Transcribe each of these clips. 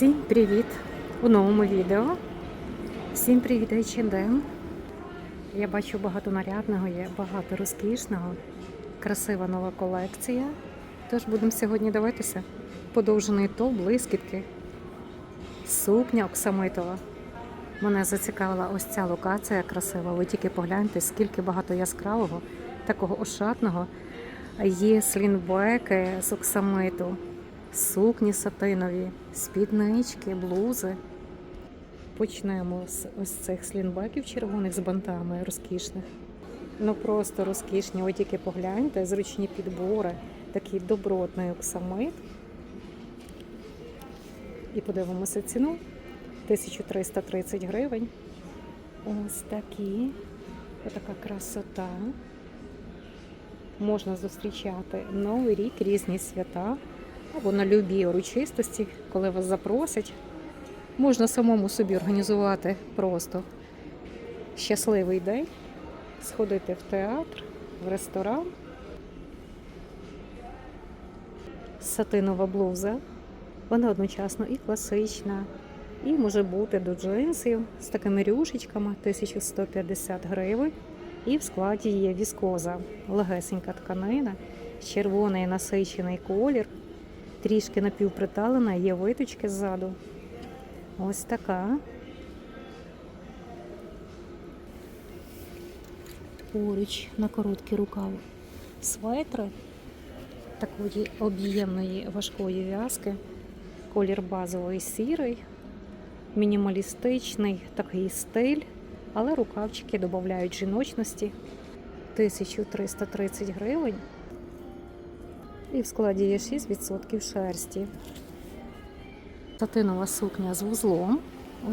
Всім привіт у новому відео. Всім привіт H&M. Я бачу багато нарядного, є багато розкішного, красива нова колекція. Тож будемо сьогодні дивитися. Подовжений топ, блискітки, сукня оксамитова. Мене зацікавила ось ця локація красива. Ви тільки погляньте, скільки багато яскравого, такого ошатного. Є слінбеки з оксамиту, сукні сатинові, спіднички, блузи. Почнемо з ось цих слінбеків червоних з бантами розкішних. Ну просто розкішні. Ви тільки погляньте, зручні підбори, такий добротний оксамит. І подивимося ціну. 1330 гривень. Ось такі. Отака красота. Можна зустрічати Новий рік, різні свята або на любі урочистості, коли вас запросять. Можна самому собі організувати просто щасливий день, сходити в театр, в ресторан. Сатинова блуза. Вона одночасно і класична, і може бути до джинсів з такими рюшечками 1150 гривень. І в складі є віскоза, легесенька тканина, червоний насичений колір, трішки напівприталена, є виточки ззаду. Ось така. Поруч на короткий рукав светри такої об'ємної важкої в'язки, колір базовий сірий, мінімалістичний такий стиль, але рукавчики додають жіночності 1330 гривень. І в складі є 6% шерсті. Сатинова сукня з вузлом.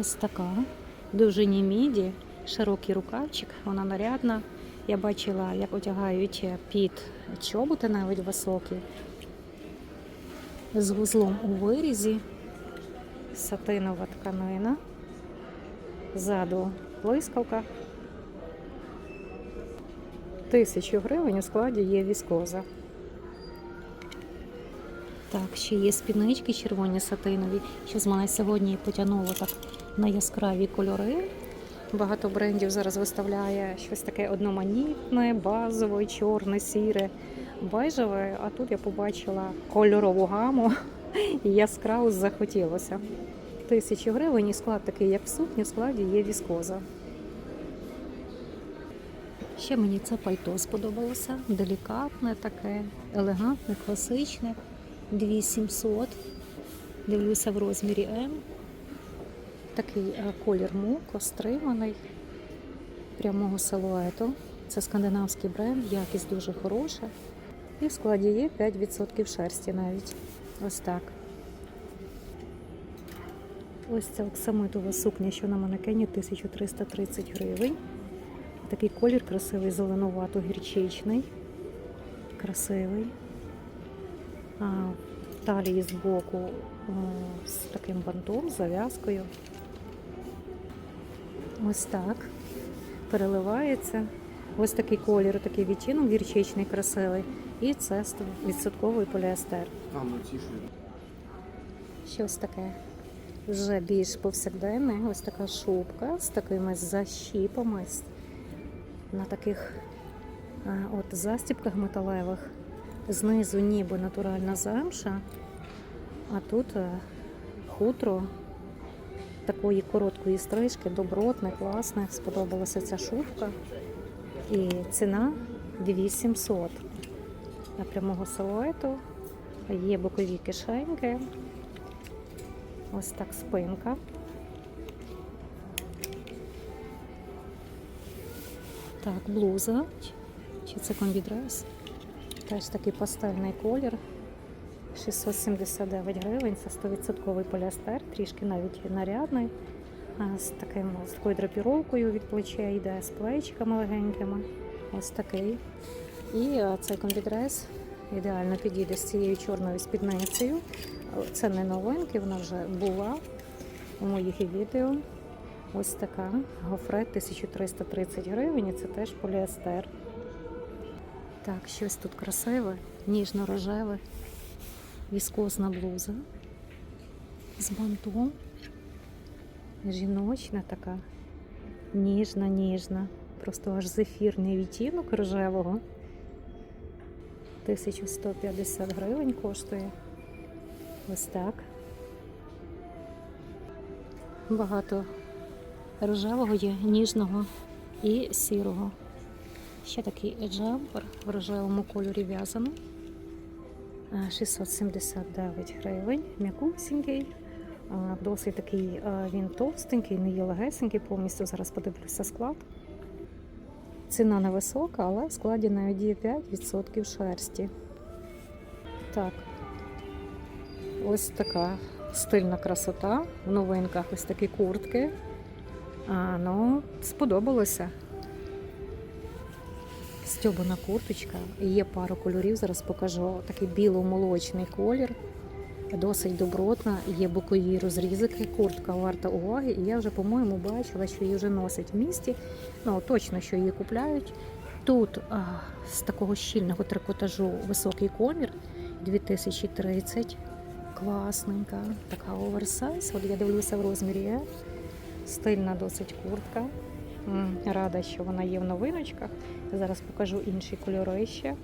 Ось така. Довжині міді, широкий рукавчик, вона нарядна. Я бачила, як одягають під чоботи навіть високі. З вузлом у вирізі, сатинова тканина. Ззаду блискавка. Тисячу гривень у складі є віскоза. Так, ще є спіднички червоні сатинові. Що з мене сьогодні потягнуло так на яскраві кольори. Багато брендів зараз виставляє щось таке одноманітне, базове, чорне, сіре, бежеве. А тут я побачила кольорову гаму і яскраво захотілося. Тисячу гривень і склад такий, як в сукні, в складі є віскоза. Ще мені це пальто сподобалося. Делікатне таке, елегантне, класичне. 2700. Дивлюся в розмірі М. Такий е, колір муко, стриманий, прямого силуету. Це скандинавський бренд, якість дуже хороша. І в складі є 5% шерсті навіть. Ось так. Ось ця оксамитова сукня, що на манекені 1330 гривень. Такий колір красивий, зеленувато-гірчичний. Красивий. В талії з боку з таким бантом, з зав'язкою. Ось так. Переливається. Ось такий колір, такий відтінок гірчичний, красивий. І це 100% поліестер. Тише. Щось таке вже більш повсякденне. Ось така шубка з такими защіпами на таких от застіпках металевих. Знизу ніби натуральна замша, а тут е, хутро такої короткої стрижки, добротне, класне. Сподобалася ця шубка. І ціна 2700 на прямого силуету. Є бокові кишеньки. Ось так спинка. Так, блуза. Чи це комбідрес? Теж такий пастельний колір. 679 гривень, це 100% поліестер, трішки навіть нарядний. З, таким, з такою драпіровкою від плече йде, з плечиками легенькими. Ось такий. І цей комбідрес ідеально підійде з цією чорною спідницею. Це не новинки, вона вже була у моїх відео. Ось така гофрет 1330 гривень, і це теж поліестер. Так, щось тут красиве, ніжно-рожеве, віскозна блуза. з бантом. Жіночна така. Ніжна, ніжна. Просто аж зефірний відтінок рожевого. 1150 гривень коштує. Ось так. Багато рожевого є, ніжного і сірого. Ще такий джемпер в рожевому кольорі в'язаний. Е, 679 гривень, м'якусінький. Е, Досить такий е, він товстенький, не є легесенький, повністю зараз подивлюся склад. Ціна невисока, але в складі навіть є 5% шерсті. Так. Ось така стильна красота. В новинках ось такі куртки. А, ну, сподобалося. Стьобана курточка. Є пару кольорів, зараз покажу. Такий біло-молочний колір. Досить добротна, є бокові розрізики, куртка варта уваги. І я вже, по-моєму, бачила, що її вже носять в місті. Ну, точно, що її купляють. Тут а, з такого щільного трикотажу високий комір 2030. Класненька, така оверсайз. От я дивлюся в розмірі. Стильна досить куртка. Рада, що вона є в новиночках. Зараз покажу інші кольори ще.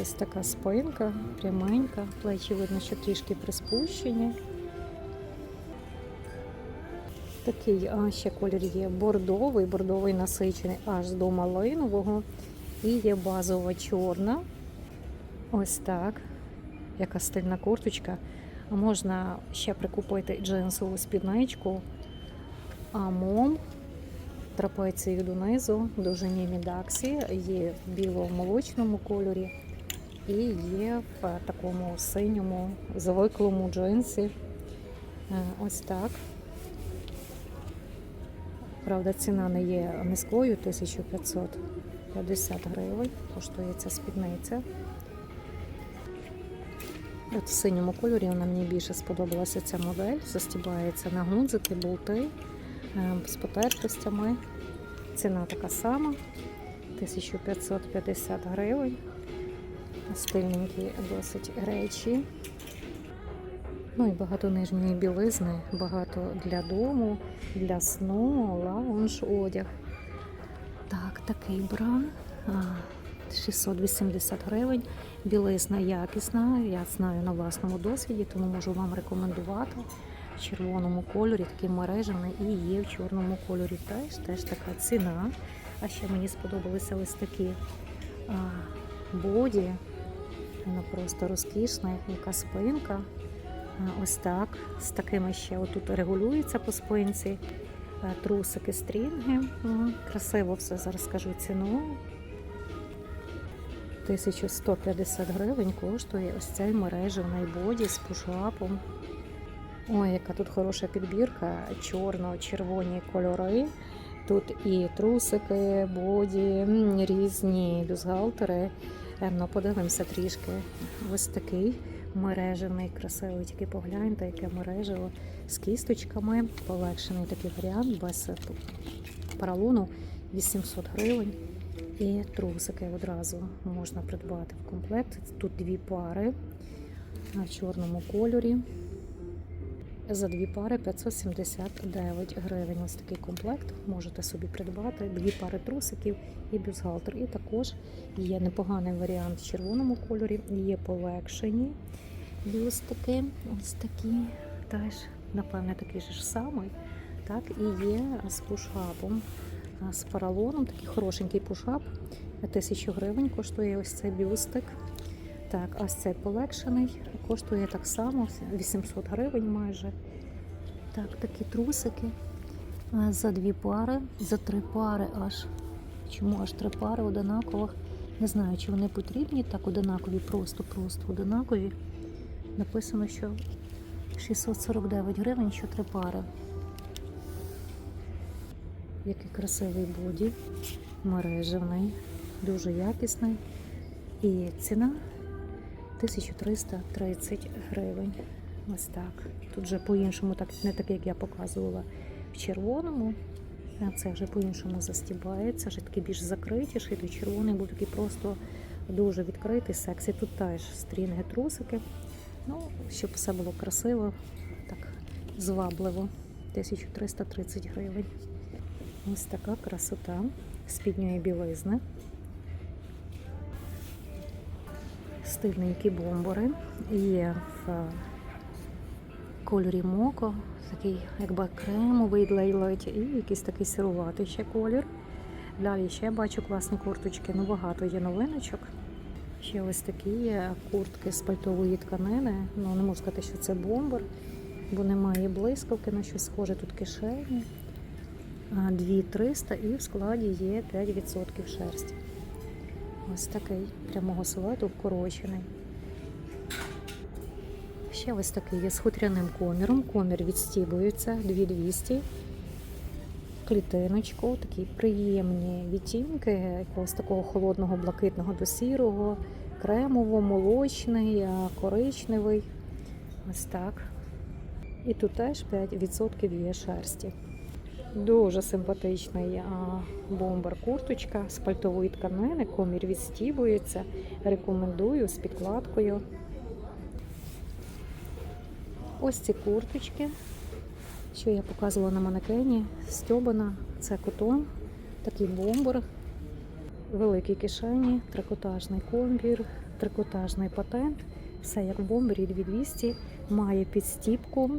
Ось така спинка, пряменька, плечі видно, що трішки приспущені. Такий а, ще колір є бордовий, бордовий насичений аж до малинового. І є базова чорна. Ось так. Яка стильна курточка. Можна ще прикупити джинсову спідничку, амом, трапецію донизу, довжині мідаксі, є в біло-молочному кольорі і є в такому синьому звиклому джинсі. Е, Ось так. Правда, ціна не є низькою, 1550 гривень. Коштує ця спідниця. От в синьому кольорі вона мені більше сподобалася ця модель. Застібається на гудзики, болти з потертостями. Ціна така сама 1550 гривень. Стильненькі досить речі. Ну і багато нижньої білизни, багато для дому, для сну, лаунж, одяг. Так, такий бра. 680 гривень. Білизна якісна, я знаю на власному досвіді, тому можу вам рекомендувати. В червоному кольорі, такий мережений, і є в чорному кольорі теж, теж така ціна. А ще мені сподобалися ось такі а, боді. Вона просто розкішна, яка спинка. А, Ось так. З такими ще отут регулюється по спинці. А, Трусики, стрінги. М, Красиво все зараз скажу ціну. 1150 гривень коштує ось цей мережевний боді з пушапом. Ой, яка тут хороша підбірка, чорно-червоні кольори. Тут і трусики, боді, різні бюстгальтери. Е, Ну, подивимося трішки. Ось такий мережений, красивий, тільки погляньте, яке мережево з кісточками. Полегшений такий варіант без паралону 800 гривень. І трусики одразу можна придбати в комплект. Тут дві пари а, в чорному кольорі. За дві пари 579 гривень. Ось такий комплект можете собі придбати. Дві пари трусиків і бюстгальтер. І також є непоганий варіант в червоному кольорі, є полегшені бюстики. Ось такі теж, напевне, такий же ж самий. Так, і є з пушапом, з поролоном, такий хорошенький пушап. 1000 гривень коштує ось цей бюстик. Так, ось цей полегшений коштує так само, 800 гривень майже. Так, такі трусики за дві пари, за три пари аж. Чому аж три пари одинакових? Не знаю, чи вони потрібні, так одинакові, просто-просто одинакові. Написано, що 649 гривень, що три пари. Який красивий боді, мережевний, дуже якісний. І ціна 1330 гривень. Ось так. Тут вже по-іншому, так не так, як я показувала в червоному. Це вже по-іншому застібається, вже такий більш закритіший. Той червоний був такий просто дуже відкритий, сексі. Тут теж стрінги трусики. Ну, щоб все було красиво, так звабливо. 1330 гривень. Ось така красота спідньої білизни. Стильненькі бомбори. Є в е, кольорі моко, такий якби кремовий ледь і якийсь такий сируватий ще колір. Далі ще бачу класні курточки, ну багато є новиночок. Ще ось такі куртки з пальтової тканини. Ну не можу сказати, що це бомбер, бо немає блискавки на щось схоже тут кишені. А, 2300 і в складі є 5% шерсті. Ось такий прямого силуету вкорочений. Ще ось такий є з хутряним коміром. Комір відстібується 2200. Клітиночку, такі приємні відтінки, якогось такого холодного блакитного до сірого, кремово, молочний, коричневий. Ось так. І тут теж 5% є шерсті. Дуже симпатичний а, бомбер курточка з пальтової тканини, комір відстібується. Рекомендую з підкладкою. Ось ці курточки, що я показувала на манекені, стьобана, це котон, такий бомбер, великі кишені, трикотажний комбір, трикотажний патент. Все як в бомбері 2200, має підстіпку,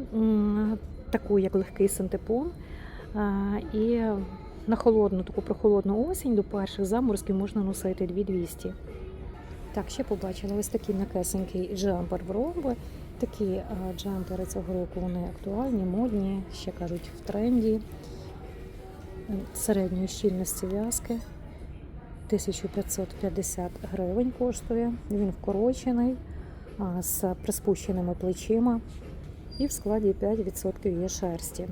таку як легкий синтепон. І на холодну, таку прохолодну осінь до перших заморозків можна носити 2200. Так, ще побачила ось такий накесенький джемпер в ромби. Такі джемпери цього року вони актуальні, модні, ще кажуть, в тренді. Середньої щільності в'язки. 1550 гривень коштує. Він вкорочений, з приспущеними плечима. І в складі 5% є шерсті.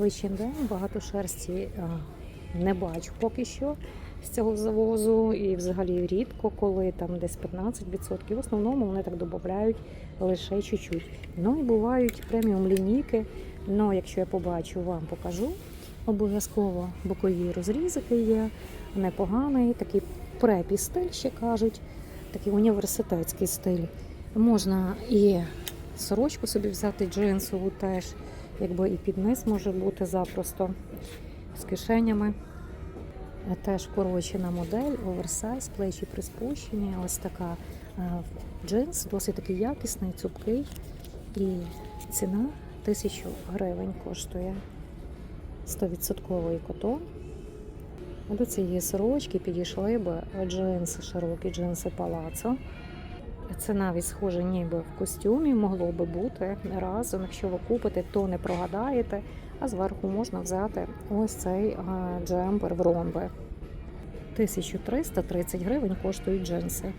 Вищий день багато шерсті не бачу поки що з цього завозу. І взагалі рідко, коли там десь 15%. В основному вони так додають лише чуть-чуть. Ну і бувають преміум лінійки. Ну, якщо я побачу, вам покажу. Обов'язково бокові розрізики є, непоганий, такий препі стиль ще кажуть, такий університетський стиль. Можна і сорочку собі взяти джинсову теж, якби і під низ може бути запросто з кишенями. Е, Теж вкорочена модель, оверсайз, плечі приспущені. Ось така е, джинс, досить такий якісний, цупкий. І ціна 1000 гривень коштує. 100% котон. До цієї сорочки підійшли б джинси, широкі джинси палацо. Це навіть схоже ніби в костюмі, могло би бути разом. Якщо ви купите, то не прогадаєте, а зверху можна взяти ось цей а, джемпер в ромби. 1330 гривень коштують джинси.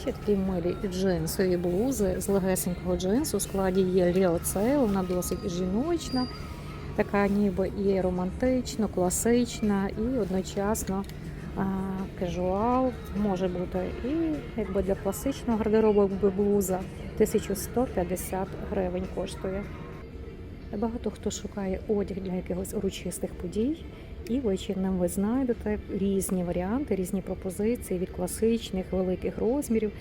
Ще такі милі джинсові блузи з легесенького джинсу. У складі є ліоцейл, вона досить жіночна, така ніби і романтично, класична, і одночасно кежуал може бути. І якби для класичного гардеробу якби блуза 1150 гривень коштує. Багато хто шукає одяг для якихось урочистих подій, і вечірним ви знайдете різні варіанти, різні пропозиції від класичних великих розмірів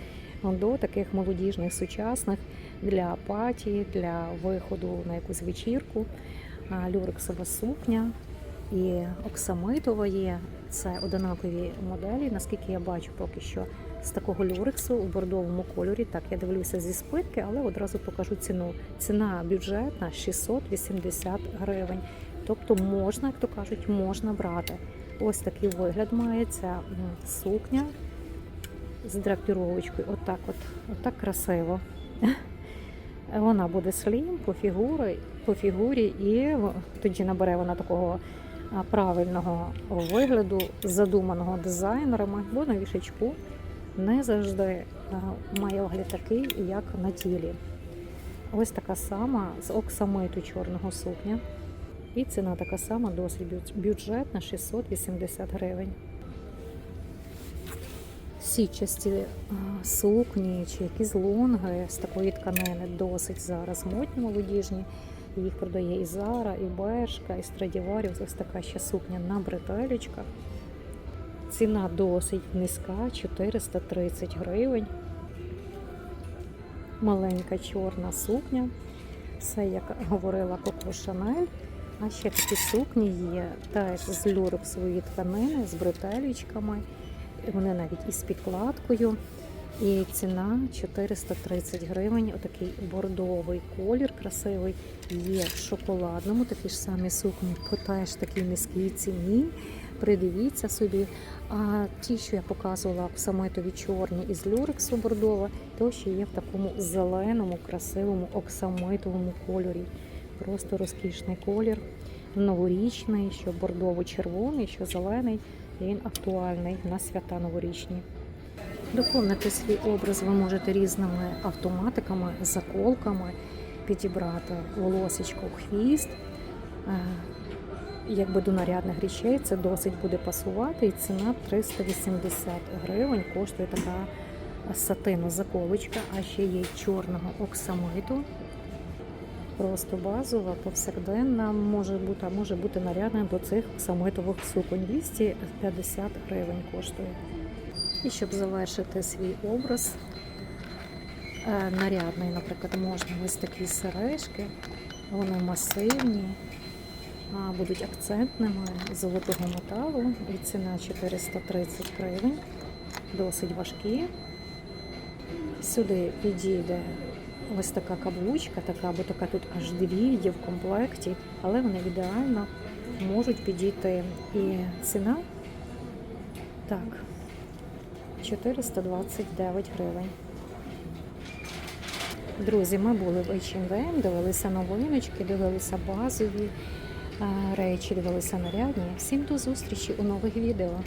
до таких молодіжних, сучасних для паті, для виходу на якусь вечірку. Люрексова сукня і оксамитова є. Це одинакові моделі, наскільки я бачу поки що з такого люрексу у бордовому кольорі. Так, я дивлюся зі спитки, але одразу покажу ціну. Ціна бюджетна 680 гривень. Тобто можна, як то кажуть, можна брати. Ось такий вигляд має ця сукня з драпіровочкою. Отак, от, отак красиво. Вона буде слім по фігурі, по фігурі, і тоді набере вона такого правильного вигляду, задуманого дизайнерами, бо на вішечку не завжди має вигляд такий, як на тілі. Ось така сама з оксамиту чорного сукня. І ціна така сама, досить бю- бюджетна 680 гривень. Січасті а, сукні чи якісь лонги з такої тканини досить зараз модні молодіжні. Їх продає і Зара, і Бершка, і Страдіварів. Ось така ще сукня на бретелечках. Ціна досить низька 430 гривень. маленька чорна сукня. Все, як говорила Коко Шанель. А ще такі сукні є теж з люрексової тканини, з бретелечками. Вони навіть із підкладкою. І ціна 430 гривень. Отакий бордовий колір красивий. Є в шоколадному, такі ж самі сукні по теж такій низькій ціні. Придивіться собі. А ті, що я показувала оксамитові чорні із люрексу бордова, то ще є в такому зеленому, красивому оксамитовому кольорі. Просто розкішний колір, новорічний, що бордово-червоний, що зелений. Він актуальний на свята новорічні. Доповнити свій образ ви можете різними автоматиками, заколками, підібрати волосечко хвіст. Е, Якби до нарядних речей це досить буде пасувати, і ціна 380 гривень коштує така сатина заколочка, а ще є чорного оксамиту. Просто базова, повсякденна, може бути, а може бути нарядна до цих оксамитових суконь. 250 гривень коштує. І щоб завершити свій образ е, нарядний, наприклад, можна ось такі сережки, вони масивні, а, будуть акцентними золотого металу, і ціна 430 гривень, досить важкі. Сюди підійде ось така каблучка, така, бо така тут аж дві є в комплекті, але вони ідеально можуть підійти. І ціна так. 429 гривень. Друзі, ми були в H&M, дивилися новиночки, дивилися базові е, речі, дивилися нарядні. Всім до зустрічі у нових відео.